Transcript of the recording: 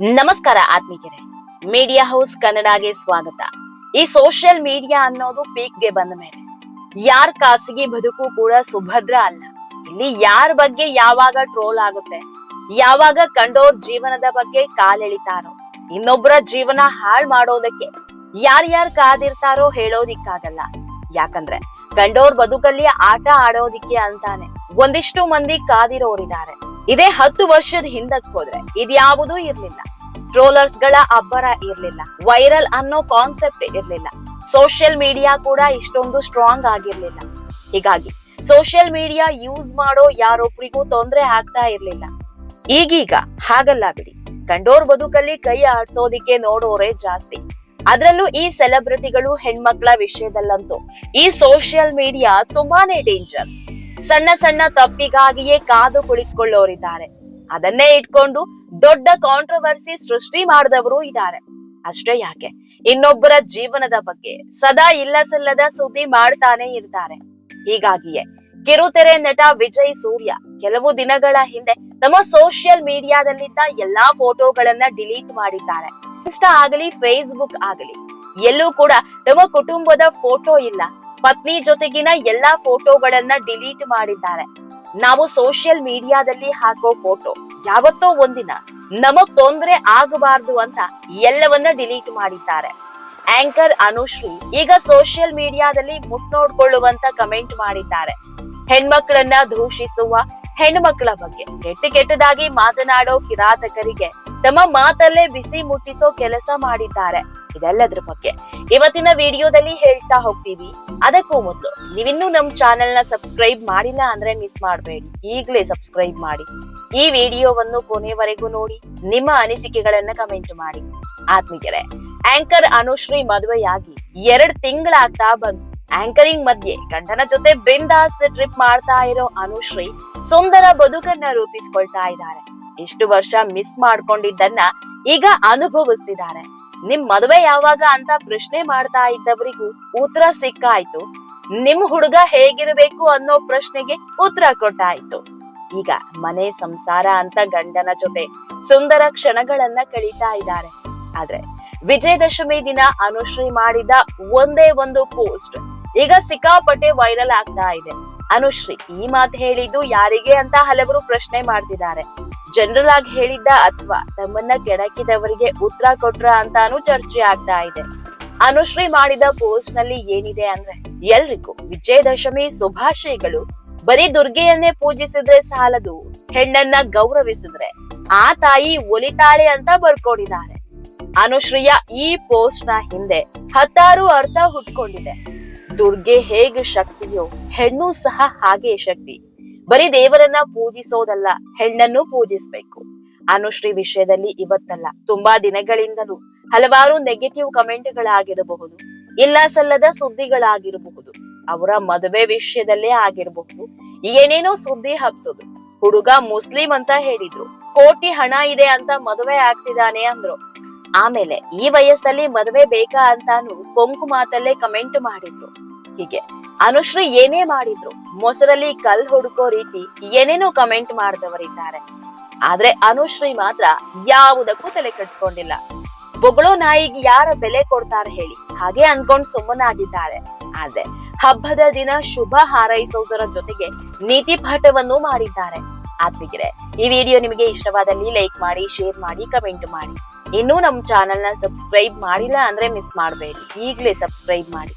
ನಮಸ್ಕಾರ ಆತ್ಮೀಯರೇ. Media house ಕನ್ನಡಗೆ ಸ್ವಾಗತ. ಈ ಸೋಷಿಯಲ್ ಮೀಡಿಯಾ ಅನ್ನೋದು ಪೀಕ್ಗೆ ಬಂದ ಮೇಲೆ ಯಾರ ಖಾಸಗಿ ಬದುಕು ಕೂಡ ಸುಭದ್ರ ಅಲ್ಲ. ಇಲ್ಲಿ ಯಾರ ಬಗ್ಗೆ ಯಾವಾಗ ಟ್ರೋಲ್ ಆಗುತ್ತೆ, ಯಾವಾಗ ಕಂಡೋರ್ ಜೀವನದ ಬಗ್ಗೆ ಕಾಲೆಳಿತಾರೋ ಇನ್ನೊಬ್ಬರ ಜೀವನ ಹಾಳ್ ಮಾಡೋದಕ್ಕೆ ಯಾರ್ಯಾರ್ ಕಾದಿರ್ತಾರೋ ಹೇಳೋದಿಕ್ಕಾಗಲ್ಲ. ಯಾಕಂದ್ರೆ ಕಂಡೋರ್ ಬದುಕಲ್ಲಿ ಆಟ ಆಡೋದಿಕ್ಕೆ ಅಂತಾನೆ ಒಂದಿಷ್ಟು ಮಂದಿ ಕಾದಿರೋರಿದ್ದಾರೆ. ಇದೇ ಹತ್ತು ವರ್ಷದ ಹಿಂದಕ್ ಹೋದ್ರೆ ಇದ್ಯಾವುದೂ ಇರ್ಲಿಲ್ಲ. ಟ್ರೋಲರ್ಸ್ಗಳ ಅಬ್ಬರ ಇರ್ಲಿಲ್ಲ. ವೈರಲ್ ಅನ್ನೋ ಕಾನ್ಸೆಪ್ಟ್ ಇರ್ಲಿಲ್ಲ. ಸೋಷಿಯಲ್ ಮೀಡಿಯಾ ಕೂಡ ಇಷ್ಟೊಂದು ಸ್ಟ್ರಾಂಗ್ ಆಗಿರ್ಲಿಲ್ಲ. ಹೀಗಾಗಿ ಸೋಷಿಯಲ್ ಮೀಡಿಯಾ ಯೂಸ್ ಮಾಡೋ ಯಾರೊಬ್ರಿಗೂ ತೊಂದರೆ ಆಗ್ತಾ ಇರ್ಲಿಲ್ಲ. ಈಗೀಗ ಹಾಗಲ್ಲ ಬಿಡಿ. ಕಂಡೋರ್ ಬದುಕಲ್ಲಿ ಕೈ ಆಡ್ಸೋದಿಕ್ಕೆ ನೋಡೋರೇ ಜಾಸ್ತಿ. ಅದ್ರಲ್ಲೂ ಈ ಸೆಲೆಬ್ರಿಟಿಗಳು ಹೆಣ್ಮಕ್ಳ ವಿಷಯದಲ್ಲಂತೂ ಈ ಸೋಷಿಯಲ್ ಮೀಡಿಯಾ ತುಂಬಾನೇ ಡೇಂಜರ್ ಸಣ್ಣ ಸಣ್ಣ ತಪ್ಪಿಗಾಗಿಯೇ ಕಾದು ಕುಳಿತುಕೊಳ್ಳೋರಿದ್ದಾರೆ. ಅದನ್ನೇ ಇಟ್ಕೊಂಡು ದೊಡ್ಡ ಕಾಂಟ್ರವರ್ಸಿ ಸೃಷ್ಟಿ ಮಾಡಿದವರು ಇದ್ದಾರೆ. ಅಷ್ಟೇ ಯಾಕೆ? ಇನ್ನೊಬ್ಬರ ಜೀವನದ ಬಗ್ಗೆ ಸದಾ ಇಲ್ಲ ಸಲ್ಲದ ಸುದ್ದಿ ಮಾಡ್ತಾನೆ ಇರ್ತಾರೆ. ಹೀಗಾಗಿಯೇ ಕಿರುತೆರೆ ನಟ ವಿಜಯ್ ಸೂರ್ಯ ಕೆಲವು ದಿನಗಳ ಹಿಂದೆ ತಮ್ಮ ಸೋಷಿಯಲ್ ಮೀಡಿಯಾದಲ್ಲಿದ್ದ ಎಲ್ಲಾ ಫೋಟೋಗಳನ್ನ ಡಿಲೀಟ್ ಮಾಡಿದ್ದಾರೆ. ಇನ್ಸ್ಟಾ ಆಗಲಿ ಫೇಸ್ಬುಕ್ ಆಗಲಿ, ಎಲ್ಲೂ ಕೂಡ ತಮ್ಮ ಕುಟುಂಬದ ಫೋಟೋ ಇಲ್ಲ. ಪತ್ನಿ ಜೊತೆಗಿನ ಎಲ್ಲಾ ಫೋಟೋಗಳನ್ನ ಡಿಲೀಟ್ ಮಾಡಿದ್ದಾರೆ. ನಾವು ಸೋಷಿಯಲ್ ಮೀಡಿಯಾದಲ್ಲಿ ಹಾಕೋ ಫೋಟೋ ಯಾವತ್ತೋ ಒಂದಿನ ನಮಗ್ ತೊಂದ್ರೆ ಆಗಬಾರ್ದು ಅಂತ ಎಲ್ಲವನ್ನ ಡಿಲೀಟ್ ಮಾಡಿದ್ದಾರೆ. ಆಂಕರ್ ಅನುಶ್ರೀ ಈಗ ಸೋಷಿಯಲ್ ಮೀಡಿಯಾದಲ್ಲಿ ಮುಟ್ನೋಡ್ಕೊಳ್ಳುವಂತ ಕಮೆಂಟ್ ಮಾಡಿದ್ದಾರೆ. ಹೆಣ್ಮಕ್ಳನ್ನ ದೂಷಿಸುವ, ಹೆಣ್ಮಕ್ಳ ಬಗ್ಗೆ ಕೆಟ್ಟ ಕೆಟ್ಟದಾಗಿ ಮಾತನಾಡೋ ಕಿರಾತಕರಿಗೆ ತಮ್ಮ ಮಾತಲ್ಲೇ ಬಿಸಿ ಮುಟ್ಟಿಸೋ ಕೆಲಸ ಮಾಡಿದ್ದಾರೆ. ಇದೆಲ್ಲದ್ರ ಬಗ್ಗೆ ಇವತ್ತಿನ ವಿಡಿಯೋದಲ್ಲಿ ಹೇಳ್ತಾ ಹೋಗ್ತೀವಿ. ಅದಕ್ಕೂ ಮೊದಲು ನೀವಿನ್ನೂ ನಮ್ ಚಾನೆಲ್ನ ಸಬ್ಸ್ಕ್ರೈಬ್ ಮಾಡಿಲ್ಲ ಅಂದ್ರೆ ಮಿಸ್ ಮಾಡಬೇಡಿ. ಈಗಲೇ ಸಬ್ಸ್ಕ್ರೈಬ್ ಮಾಡಿ. ಈ ವಿಡಿಯೋವನ್ನು ಕೊನೆವರೆಗೂ ನೋಡಿ, ನಿಮ್ಮ ಅನಿಸಿಕೆಗಳನ್ನ ಕಮೆಂಟ್ ಮಾಡಿ. ಆತ್ಮೀಯರೇ ಆಂಕರ್ ಅನುಶ್ರೀ ಮದುವೆಯಾಗಿ ಎರಡ್ ತಿಂಗಳಾಗ್ತಾ ಬಂತು ಆಂಕರಿಂಗ್ ಮಧ್ಯೆ ಗಂಡನ ಜೊತೆ ಬಿಂದಾಸ್ ಟ್ರಿಪ್ ಮಾಡ್ತಾ ಇರೋ ಅನುಶ್ರೀ ಸುಂದರ ಬದುಕನ್ನ ರೂಪಿಸ್ಕೊಳ್ತಾ ಇದ್ದಾರೆ. ಇಷ್ಟು ವರ್ಷ ಮಿಸ್ ಮಾಡ್ಕೊಂಡಿದ್ದನ್ನ ಈಗ ಅನುಭವಿಸ್ತಿದ್ದಾರೆ. ನಿಮ್ ಮದುವೆ ಯಾವಾಗ ಅಂತ ಪ್ರಶ್ನೆ ಮಾಡ್ತಾ ಇದ್ದವರಿಗೂ ಉತ್ತರ ಸಿಕ್ಕಾಯ್ತು. ನಿಮ್ ಹುಡುಗ ಹೇಗಿರಬೇಕು ಅನ್ನೋ ಪ್ರಶ್ನೆಗೆ ಉತ್ತರ ಕೊಟ್ಟಾಯ್ತು. ಈಗ ಮನೆ ಸಂಸಾರ ಅಂತ ಗಂಡನ ಜೊತೆ ಸುಂದರ ಕ್ಷಣಗಳನ್ನ ಕಳೀತಾ ಇದ್ದಾರೆ. ಆದ್ರೆ ವಿಜಯದಶಮಿ ದಿನ ಅನುಶ್ರೀ ಮಾಡಿದ ಒಂದೇ ಒಂದು ಪೋಸ್ಟ್ ಈಗ ಸಿಕ್ಕಾಪಟ್ಟೆ ವೈರಲ್ ಆಗ್ತಾ ಇದೆ. ಅನುಶ್ರೀ ಈ ಮಾತು ಹೇಳಿದ್ದು ಯಾರಿಗೆ ಅಂತ ಹಲವರು ಪ್ರಶ್ನೆ ಮಾಡ್ತಿದ್ದಾರೆ. ಜನರಲ್ ಆಗಿ ಹೇಳಿದ್ದ ಅಥವಾ ತಮ್ಮನ್ನ ಕೆಡಕಿದವರಿಗೆ ಉತ್ತರ ಕೊಟ್ರ ಅಂತಾನು ಚರ್ಚೆ ಆಗ್ತಾ ಇದೆ. ಅನುಶ್ರೀ ಮಾಡಿದ ಪೋಸ್ಟ್ನಲ್ಲಿ ಏನಿದೆ ಅಂದ್ರೆ ಎಲ್ರಿಗೂ ವಿಜಯದಶಮಿ ಶುಭಾಶಯಗಳು. ಬರೀ ದುರ್ಗೆಯನ್ನೇ ಪೂಜಿಸಿದ್ರೆ ಸಾಲದು, ಹೆಣ್ಣನ್ನ ಗೌರವಿಸಿದ್ರೆ ಆ ತಾಯಿ ಒಲಿತಾಳೆ ಅಂತ ಬರ್ಕೊಂಡಿದ್ದಾರೆ. ಅನುಶ್ರೀಯ ಈ ಪೋಸ್ಟ್ನ ಹಿಂದೆ ಹತ್ತಾರು ಅರ್ಥ ಹುಟ್ಕೊಂಡಿದೆ. ದುರ್ಗೆ ಹೇಗೆ ಶಕ್ತಿಯೋ, ಹೆಣ್ಣು ಸಹ ಹಾಗೆ ಶಕ್ತಿ. ಬರೀ ದೇವರನ್ನ ಪೂಜಿಸೋದಲ್ಲ, ಹೆಣ್ಣನ್ನು ಪೂಜಿಸ್ಬೇಕು. ಅನುಶ್ರೀ ವಿಷಯದಲ್ಲಿ ಇವತ್ತಲ್ಲ, ತುಂಬಾ ದಿನಗಳಿಂದಲೂ ಹಲವಾರು ನೆಗೆಟಿವ್ ಕಮೆಂಟ್ಗಳಾಗಿರಬಹುದು ಇಲ್ಲ ಸಲ್ಲದ ಸುದ್ದಿಗಳಾಗಿರಬಹುದು. ಅವರ ಮದುವೆ ವಿಷಯದಲ್ಲೇ ಆಗಿರ್ಬಹುದು. ಏನೇನೋ ಸುದ್ದಿ ಹಬ್ಸೋದು ಹುಡುಗ ಮುಸ್ಲಿಂ ಅಂತ ಹೇಳಿದ್ರು. ಕೋಟಿ ಹಣ ಇದೆ ಅಂತ ಮದುವೆ ಆಗ್ತಿದ್ದಾನೆ ಅಂದ್ರು. ಆಮೇಲೆ ಈ ವಯಸ್ಸಲ್ಲಿ ಮದುವೆ ಬೇಕಾ ಅಂತಾನು ಕೊಂಕು ಮಾತಲ್ಲೇ ಕಮೆಂಟ್ ಮಾಡಿದ್ರು. ಹೀಗೆ ಅನುಶ್ರೀ ಏನೇ ಮಾಡಿದ್ರು, ಮೊಸರಲ್ಲಿ ಕಲ್ ಹುಡುಕೋ ರೀತಿ ಏನೇನೋ ಕಮೆಂಟ್ ಮಾಡಿದವರಿದ್ದಾರೆ. ಆದ್ರೆ ಅನುಶ್ರೀ ಮಾತ್ರ ಯಾವುದಕ್ಕೂ ತಲೆ ಕೆಡ್ಸ್ಕೊಂಡಿಲ್ಲ. ಬೊಗಳೋ ನಾಯಿಗೆ ಯಾರ ಬೆಲೆ ಕೊಡ್ತಾರೆ ಹೇಳಿ. ಹಾಗೆ ಅನ್ಕೊಂಡ್ ಸುಮ್ಮನಾಗಿದ್ದಾರೆ ಆದ್ರೆ ಹಬ್ಬದ ದಿನ ಶುಭ ಹಾರೈಸುವುದರ ಜೊತೆಗೆ ನೀತಿ ಪಾಠವನ್ನು ಮಾಡಿದ್ದಾರೆ. ಆತ್ಮಿಗಿರೆ ಈ ವಿಡಿಯೋ ನಿಮಗೆ ಇಷ್ಟವಾದಲ್ಲಿ ಲೈಕ್ ಮಾಡಿ, ಶೇರ್ ಮಾಡಿ, ಕಮೆಂಟ್ ಮಾಡಿ. ಇನ್ನೂ ನಮ್ಮ ಚಾನೆಲ್ನ ಸಬ್ಸ್ಕ್ರೈಬ್ ಮಾಡಿಲ್ಲ ಅಂದ್ರೆ ಮಿಸ್ ಮಾಡಬೇಡಿ. ಈಗಲೇ ಸಬ್ಸ್ಕ್ರೈಬ್ ಮಾಡಿ.